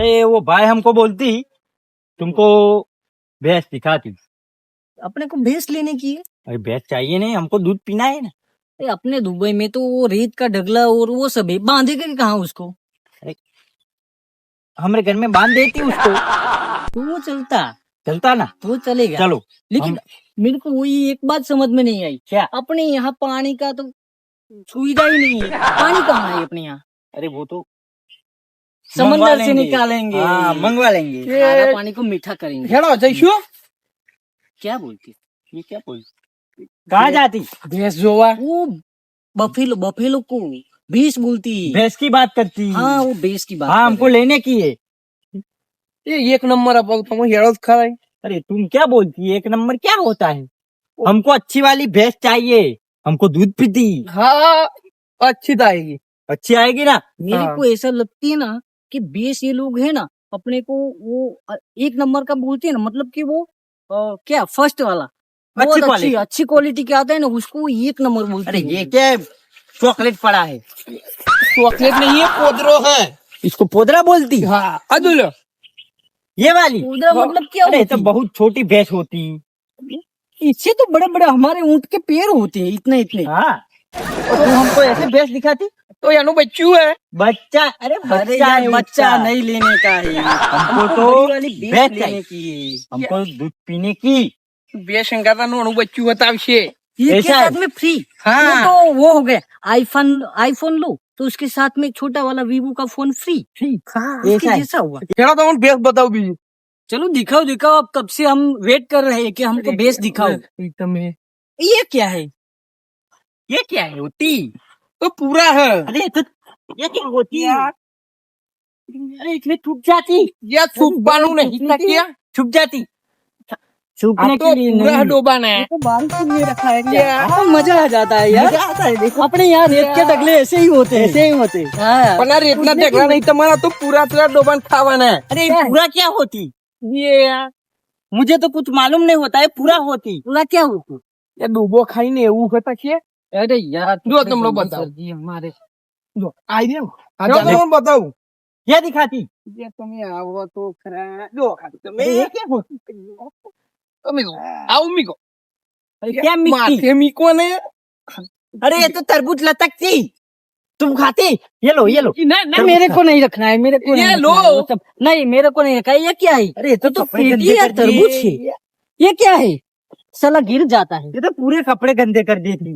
अरे वो भाई हमको बोलती तुमको भैंस दिखाती अपने को भैंस लेने की है? अरे भैंस चाहिए नहीं हमको दूध पीना है ना। अरे अपने दुबई में तो वो रेत का ढगला और वो सब है बांधेगा कहाँ उसको? अरे हमारे घर में बाँध देती उसको। तो वो चलता। चलता ना? तो चलेगा। चलो लेकिन मेरे को वही एक बात समझ में नहीं आई। क्या? अपने यहाँ पानी का तो सुविधा ही नहीं है। पानी कहाँ है अपने यहाँ? अरे वो तो समंदर से निकालेंगे। हाँ मंगवा लेंगे सारा पानी को मीठा करेंगे। हेलो क्या बोलती? ये क्या बोल कहाँ जाती? भैंस जोवा। वो बफेलो बफेलो को भैंस बोलती। भैंस की बात करती। हाँ वो भैंस की बात हाँ हमको लेने की है। ये एक नंबर अब तुम हेड़ो खा अरे तुम क्या बोलती? है एक नंबर क्या होता है? हमको अच्छी वाली भैंस चाहिए। हमको दूध पीती हाँ अच्छी तो आएगी। अच्छी आएगी ना? मेरे हाँ। को ऐसा लगती है ना कि भैंस ये लोग है ना अपने को वो एक नंबर का बोलते हैं ना मतलब कि वो अ, क्या फ़र्स्ट वाला। अच्छी अच्छी अच्छी क्वालिटी के आता है ना उसको एक नंबर बोलते अरे हैं। ये क्या चॉकलेट पड़ा है। चॉकलेट नहीं है पोदरो है। इसको पोदरा बोलती? हाँ अदुल। ये वाली? पोदरा मतलब क्या अरे तो बहुत छोटी भैंस होती। है इससे तो बड़े बड़े हमारे ऊँट के पैर होते हैं इतने इतने हाँ। तू हमको ऐसे बेस दिखाती? तो यानो बच्चू है। बच्चा अरे बच्चा बच्चा नहीं लेने का है हमको तो, तो बेस लेने की हमको दूध पीने की। बेस का नोनू तो बच्चू होता विषय ये साथ में फ्री हाँ। तो वो हो गया। आईफोन आईफोन लो तो उसके साथ में छोटा वाला वीवो का फ़ोन फ्री हाँ। हुआ। तो बेस बताओ भी। चलो दिखाओ दिखाओ अब कब से हम वेट कर रहे हैं कि हमको बेस दिखाओ। तो एकदम ये क्या है? ये क्या है होती તો પૂરા है अरे ये तो ये क्या होती है अरे इसमें छुप जाती યા છૂપવાનું નહીં થક્યા छुप जाती આ छुपने તો के लिए પૂરા नहीं ડોબાને तो बारिश में रखा है क्या? हाँ, मजा आ जाता है यार मजा आता है देखो अपने यहाँ रेत के डगले ऐसे ही होते हैं ऐसे ही होते हाँ, પણ આ રેતના ઢેકડા નહીં તમારા તો પૂરા પૂરા ડોબાન ખાવાના अरे ये पूरा क्या होती ये मुझे तो कुछ मालूम नहीं होता है पूरा होती पूरा क्या होता એ ડૂબો ખાઈને એવું હતા છે अरे यार जो तुम लोग बताओ। जी हमारे જો આઈ દે હા, જો ચાલે. તમે બતાવું क्या दिखाती જે તમે આવો તો ખરા જો ખાલી તમે अरे ये क्या होती તમે જો આવું મીકો अरे क्या मिट्टी માથે મીકો ને अरे ये तो तरबूज लटकती तुम खाती ये लो ये लो नहीं नहीं मेरे को नहीं रखना है मेरे को ये नहीं लो। रखना है, वो सब नहीं मेरे को नहीं रखा है ये क्या है अरे ये ये तो कपड़े फेटी गंदे या कर दिए। तरबूज है ये क्या है साला गिर जाता है ये तो पूरे कपड़े गंदे कर देती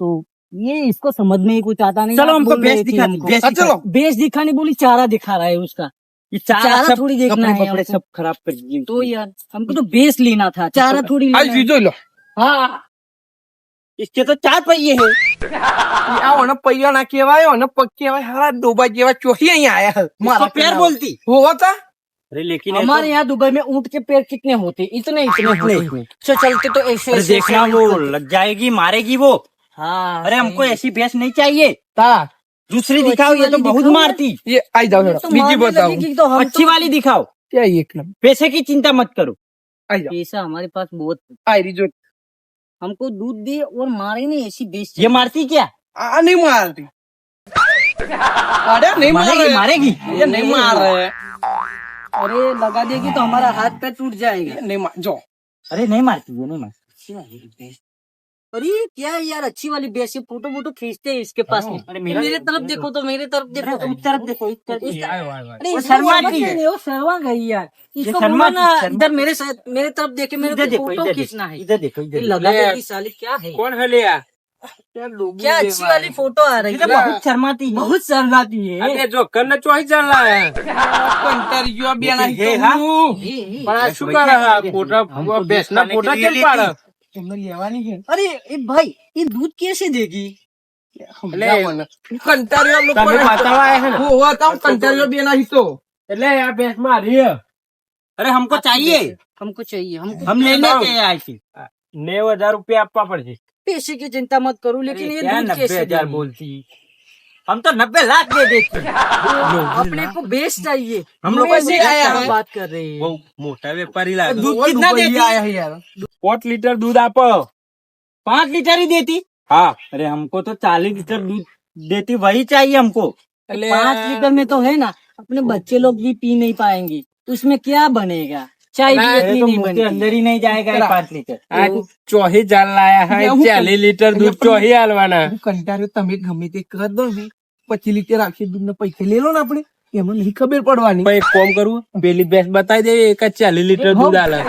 तो ये इसको समझ में ही कुछ आता नहीं चलो आप हमको बोल रहे बेस थे दिखा हमको। बेस हाँ, चलो बेस दिखाने बोली चारा दिखा रहा है उसका ये चारा चारा सब थोड़ी देखना कपड़े है कपड़े हमको। सब खराब कर दिए तो यार हमको तो बेस लेना था चारा थोड़ी આ लेना है। જોઈ લો हाँ इसके तो चार पहिए हैं આ ઓને પૈયા ના કહેવાય ઓને પગ કહેવાય હારા ડોબા જેવા ચોહી અહીંયા આયા હે. इसको पैर कहना। बोलती હોવા તા अरे लेकिन ये हमारे तो- यहाँ दुबई में ऊंट के पैर कितने होते इतने इतने इतने होते इतने। तो चलते तो ऐसे अरे ऐसे देखना ऐसे वो होते। लग जाएगी मारेगी वो हाँ अरे हमको ऐसी भैंस नहीं चाहिए। ता दूसरी तो दिखाओ ये तो बहुत मारती। ये आई जाओ तो बीजी बताओ। तो अच्छी तो- वाली दिखाओ। क्या एक पैसे की चिंता मत करो। पैसा हमारे पास बहुत आई जो हमको दूध दे और मारे नहीं ऐसी भैंस ये मारती क्या? आ, नहीं मारती। अरे नहीं मारेगी मारेगी? ये नहीं मार रहे। अरे लगा देगी तो हमारा हाथ पैर टूट जाएगा। नहीं मार जो अरे नहीं मारती वो नहीं मारती। अरे क्या है यार अच्छी वाली बेसी फ़ोटो वोटो खींचते हैं इसके पास में। अरे मेरे तरफ़ देखो तो-, तो मेरे तरफ़ देखो तो तो। तुम तरफ़ देखो अरे शर्मा वो शर्मा गई यार। इसको शर्मा ना इधर मेरे साथ मेरे तरफ़ देखे मेरे फ़ोटो खींचना है। इधर देखो इधर लगा साली क्या है? कौन है लिया क्या अच्छी वाली फ़ोटो आ रही है। बहुत शर्माती है। बहुत शर्माती है। अरे जो करना चौही चल रहा है। इंटरव्यू अभी आना है बड़ा शुक्र है फ़ोटो बेचना फ़ोटो चल पा रहा એમને લેવાની છે? અરે એ ભાઈ એ દૂધ કેસે દેગી? એટલે આ ભેંસ મારી અરે હમકો ચાહીએ હમકો ચાહીએ કે આય છે. નેવ હજાર રૂપિયા આપવા પડશે. પેશી કે ચિંતા મત કરું લેકિન બોલતી? हम तो नब्बे लाख दे देते हाँ। अपने को बेच चाहिए। हम लोग ऐसे आया बात कर रहे हैं? वो मोटा व्यापारी लाया दूध कितना देती? है यार। पाँच लीटर दूध आप? पाँच लीटर ही देती। हाँ। अरे हमको तो चालीस लीटर दूध देती वही चाहिए हमको। पाँच लीटर में तो है ना अपने बच्चे लोग भी पी नहीं पाएँगे। तो उसमें क्या बनेगा? चाय तो नहीं अंदर ही नहीं जाएगा पाँच लीटर। आज तो चौही जाल लाया है चालीस लीटर दूध चौही आलवाना कंटारे तमी घमी थी कर दो भी પચી લીટર આવશે દૂધ ને પૈસા લેલો ને આપણે એમાં નહીં ખબર પડવાની એક કોમ કરું પેલી ભેંસ બતાવી દે એક ચાલીસ લીટર દૂધ આલે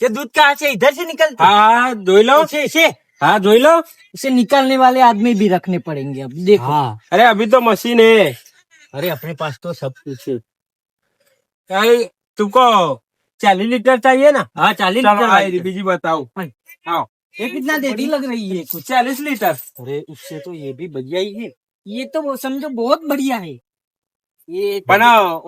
જે દૂધ કા છે ઇધર से निकलती હા જોઈ લો છે છે हाँ જોઈ લો इसे निकालने वाले आदमी भी रखने पड़ेंगे अब देखो हाँ अरे अभी तो मशीन है अरे अपने पास तो सब कुछ है अरे तुमको चालीस लीटर चाहिए ना हाँ चालीस लीटर बीजी बताओ आओ ये कितना देती बड़ी लग रही है कुछ चालीस लीटर अरे उससे तो ये भी बढ़िया ही है ये तो वो समझो बहुत बढ़िया है ये પણ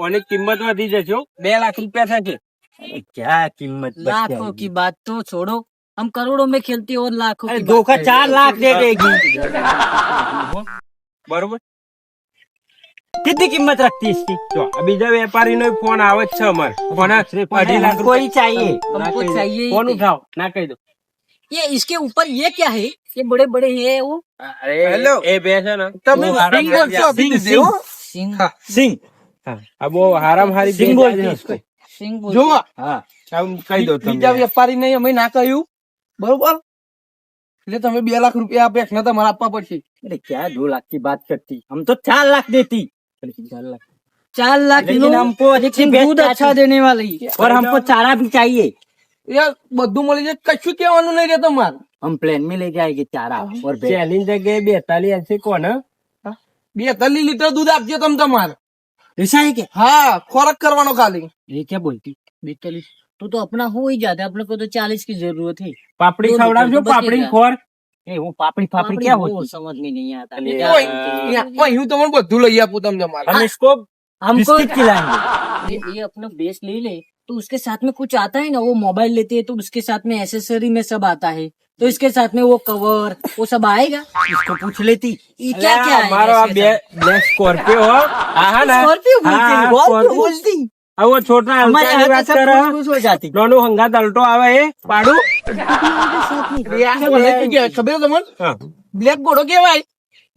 ઓની કિંમત વધી જશે હો. બે લાખ રૂપિયા થશે अरे क्या कीमत बच लाखों जाएगी। की बात तो छोड़ो हम करोड़ों में खेलते हैं और लाखों अरे की दो बात का करें। चार लाख दे देगी બરોબર कितनी कीमत रखती है इसकी જો આ બીજા વેપારી નો ફોન આવે જ છે અમારે ફોન અઢી લાખ हमको ही चाहिए ના हमको કહી દો. चाहिए ही ફોન नहीं। ઉઠાવો ના કહી દો ये इसके ऊपर ये क्या है ये बड़े बड़े है वो અરે Hello. એ બે છે ને તમે બહુ હારામ સિંગ બોલશો હારી આપી સિંગ, દીધી હો. सिंह सिंह હા, આ બહુ હારામ હારી સિંગ ભેંસ બોલતી છે. है इसको सिंह बोलते જો हैं। હા આમ કહી દો બીજા તમે વેપારી નહીં અમે ના કહ્યું બરોબર એટલે તમે બે લાખ રૂપિયા આ ભેંસના તમારે આપવા પડશે अरे क्या दो लाख की बात करती हम तो चार लाख देती अरे चार लाख चार लाख लेकिन लो हमको अच्छी लेकिन भैंस दूध अच्छा चाहिए। देने वाली और हमको चारा भी चाहिए યાર બધું મળી જાય કશું કહેવાનું નહીં રે તમારે हम प्लेन में ले जाएंगे चारा और भैंस। ચાલીસ જગ્યાએ બેતાલીસ હશે કોને બેતાલીસ લીટર દૂધ આપજો તમે તમારે ऐसा है क्या હા ખોરાક કરવાનો ખાલી ये क्या बोलती बेतालीस तो तो अपना हो ही जाता है अपने को तो चालीस की जरूरत है પાપડી દૂધ ખવડાવજો બચેગા. પાપડી ખોર ए वो पापड़ी पापड़ी क्या होती समझ में नहीं आता अरे बेटा। ઓય, અહીંયા- ઓય, હું તમને બધું લઈ આપું તમને તમારે हम इसको हमको बिस्किट खिलाएंगे ये, ये अपना बेस ले ले तो उसके साथ में कुछ आता है ना वो मोबाइल लेते हैं तो उसके साथ में एसेसरी में सब आता है तो इसके साथ में वो कवर वो सब आएगा इसको पूछ लेती ये क्या क्या है મારો આ બે બે સ્કોર્પિયો હો આ હા ને स्कॉर्पियो હા, बोलते हैं સ્કોર્પિયો. बोलती આ વો છોટા हमारे હલકાની यहाँ વાત तो सब કરે खुश हो जाती નાનું હંગાત અલ્ટો આવે એ પાડું મને શું કહેવાય ખબર છે તમને હા. બ્લેક ઘોડો કેવાય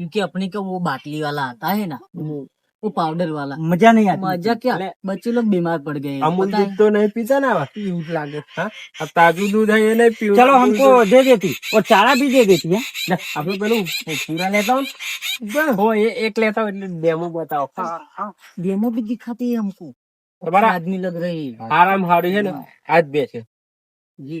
क्योंकि अपने को वो बाटली वाला आता है ना वो पाउडर वाला मजा नहीं आती मजा क्या अरे, बच्चे लोग बीमार पड़ गए हैं, અમૂલ पता દૂધ है? તો નહીં પીતા ને આવા એવું જ લાગે હા આ તાજું દૂધ है એ નહીં પીવું चलो हमको दे देती और चारा भी दे देती है આપણે પેલું પૂરા લેતા હો ને? હો એ એક લેતા હો એટલે ડેમો બતાવો डेमो भी दिखाते हैं हमको તમારા आदमी लग रहे हैं આરામ હારી છે ને આજ બે છે जी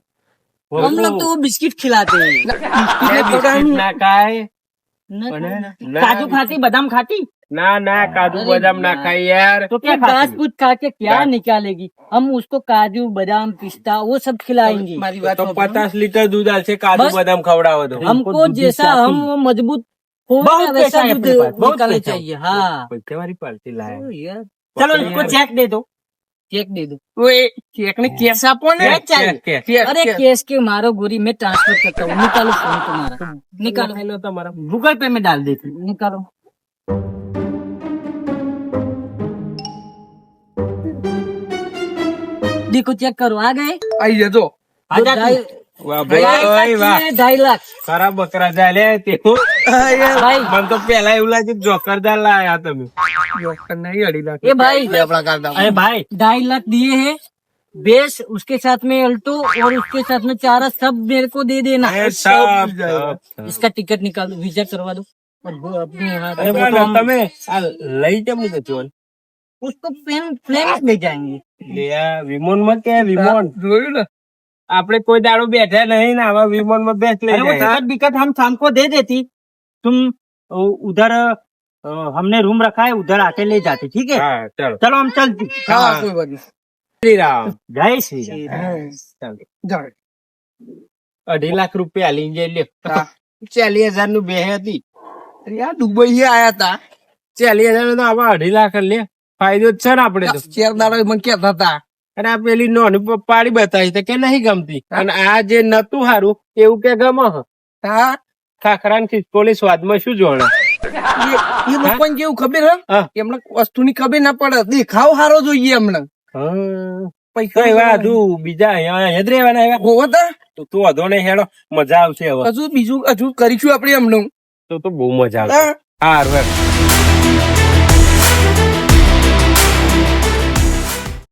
हम लोग तो बिस्किट खिलाते हैं। काजू खाती बादाम खाती? ना ना काजू बादाम ना खाई यार। तो क्या घास फूस खा के क्या निकालेगी? हम उसको काजू बादाम पिस्ता वो सब खिलाएँगे। तो पचास लीटर दूध से काजू बादाम खवड़ाओ दो। हमको जैसा हम वो मज़बूत हो वैसा दूध निकालना चाहिए हाँ। पार्टी लाए? चलो इनको चेक दे दो। चेक दे दो ઓય, ચેકને કેસ આપો ને કેસ, કેસ, કેસ. કેસ, अरे કેસ. केस के मारो गोरी में ट्रांसफर करता हूँ निकालो फोन तुम्हारा निकालो લખાયેલો તમારા गूगल पे में डाल देती निकालो देखो चेक करो आ गए આઈ જજો आ जा ढाई વાહ ढाई ભાઈ लाख ઓય વાહ की है, ढाई लाख ખરા બકરા ચાલે તેવું भाई મને તો પેલા એવું લાગ્યું જોકરદાર લાયા તમે નહીં અડી લાખ ये भाई આપણા કાઢા अरे भाई ढाई लाख दिए हैं बेस उसके साथ में अल्टो और उसके साथ में चारा सब मेरे को दे देना એ સબ, સબ. इसका टिकट निकाल दो वीजा करवा दो और वो अपने यहाँ અરે પણ તમે આ લઈ કેમ નથી જવાનું? उसको फ्लेम फ्लेम ले जाएंगे લે આ વિમાનમાં કે વિમાન જોયું ને આપણે કોઈ દાડો બેઠા નહીં ને આવા વિમાનમાં બેસ લઈ अरे वो જાય टिकट बिकट हम शाम को दे देती तुम अ, उधर अ, हमने रूम रखा है उधर आके ले जाते ठीक है હા ચાલો चलो हम चलती હા કોઈ વાત નહીં શ્રી રામ जय श्री राम હા, ચાલો. જાઓ. અઢી લાખ રૂપિયા લઈને જઈ લ્યો હા. ચાલીસ હજાર નું બે હતી અરે આ દુબઈ આયા તા ચાલીસ હજાર નું તો આમાં અઢી લાખ જ લે ફાયદો જ છે ને આપડે તો શેરદારો મને કહેતા હતા અને આ પેલી નોની પાડી બતાવી તો કે નહીં ગમતી. અને આ જે નતું હારું એવું કે ગમે હ. ખાખરા ને ખિસકોલી સ્વાદમાં શું જોડે એ- લોકોને કેવું ખબર હે. એમને વસ્તુની ખબર ના પડે. દેખાવ સારો જોઈએ એમને. પૈસા એવા હજુ બીજા અહીંયા જ રહેવાના એવા? હોવો તો. તું વધો નહીં હેડો. મજા આવશે હવે. હજુ બીજું હજુ કરીશું આપણે એમનું. તો તો બહુ મજા આવશે. હા. હારું.